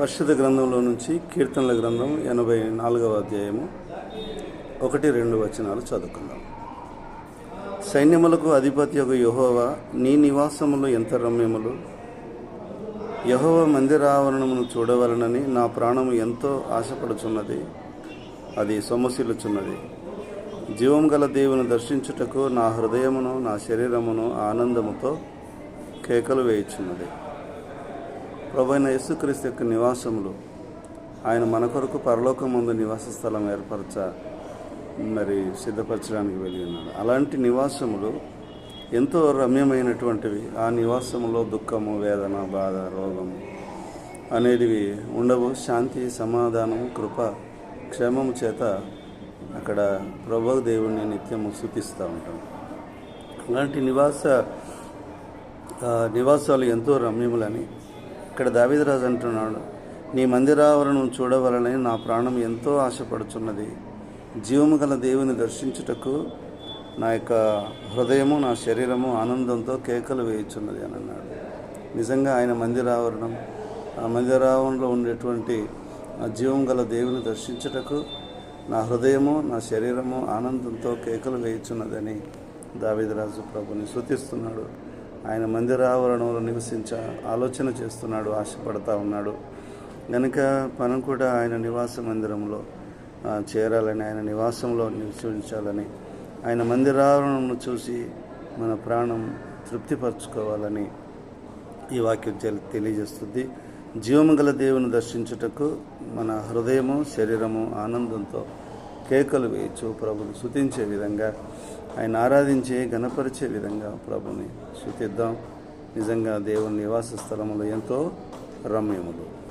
పరిశుద్ధ గ్రంథంలో నుంచి కీర్తనల గ్రంథం ఎనభై నాలుగవ అధ్యాయము ఒకటి రెండు వచనాలు చదువుకుందాం. సైన్యములకు అధిపతి యొక్క యహోవా నీ నివాసములు ఎంత రమ్యములు? యహోవ మందిరావరణమును చూడవలనని నా ప్రాణము ఎంతో ఆశపడుచున్నది అది సొమ్మసిల్లుచున్నది. జీవం గల దేవుని దర్శించుటకు నా హృదయమును నా శరీరమును ఆనందముతో కేకలు వేయుచున్నది. ప్రభైన యేసుక్రీస్తు యొక్క నివాసములు. ఆయన మన కొరకు పరలోకముందు నివాస స్థలం ఏర్పరచ మరి సిద్ధపరచడానికి వెళ్ళి ఉన్నాడు. అలాంటి నివాసములు ఎంతో రమ్యమైనటువంటివి. ఆ నివాసములో దుఃఖము వేదన బాధ రోగము అనేటివి ఉండవు. శాంతి సమాధానము కృప క్షేమము చేత అక్కడ ప్రభు దేవుణ్ణి నిత్యము స్థుతిస్తూ ఉంటాం. అలాంటి నివాస నివాసాలు ఎంతో రమ్యములని ఇక్కడ దావిదరాజు అంటున్నాడు నీ మందిరావరణం చూడవలనని నా ప్రాణం ఎంతో ఆశపడుచున్నది. జీవము గల దేవుని దర్శించుటకు నా యొక్క హృదయము నా శరీరము ఆనందంతో కేకలు వేయుచున్నది అని అన్నాడు. నిజంగా ఆయన మందిరావరణం ఆ మందిరావరణంలో ఉండేటువంటి ఆ జీవం గల దేవుని దర్శించుటకు నా హృదయము నా శరీరము ఆనందంతో కేకలు వేయుచున్నదని దావిదరాజు ప్రభుని శృతిస్తున్నాడు ఆయన మందిరావరణంలో నివసించ ఆలోచన చేస్తున్నాడు ఆశపడతా ఉన్నాడు. కనుక మనం కూడా ఆయన నివాస మందిరంలో చేరాలని ఆయన నివాసంలో నివసించాలని ఆయన మందిరావరణను చూసి మన ప్రాణం తృప్తిపరచుకోవాలని ఈ వాక్యం తెలి- తెలియజేస్తుంది. జీవము గల దేవుని దర్శించుటకు మన హృదయము శరీరము ఆనందంతో కేకలు వేయచ్చు ప్రభుని శుతించే విధంగా ఆయన ఆరాధించి గణపరిచే విధంగా ప్రభుని శుతిద్దాం నిజంగా దేవుని నివాస స్థలములు ఎంతో రమ్యములు.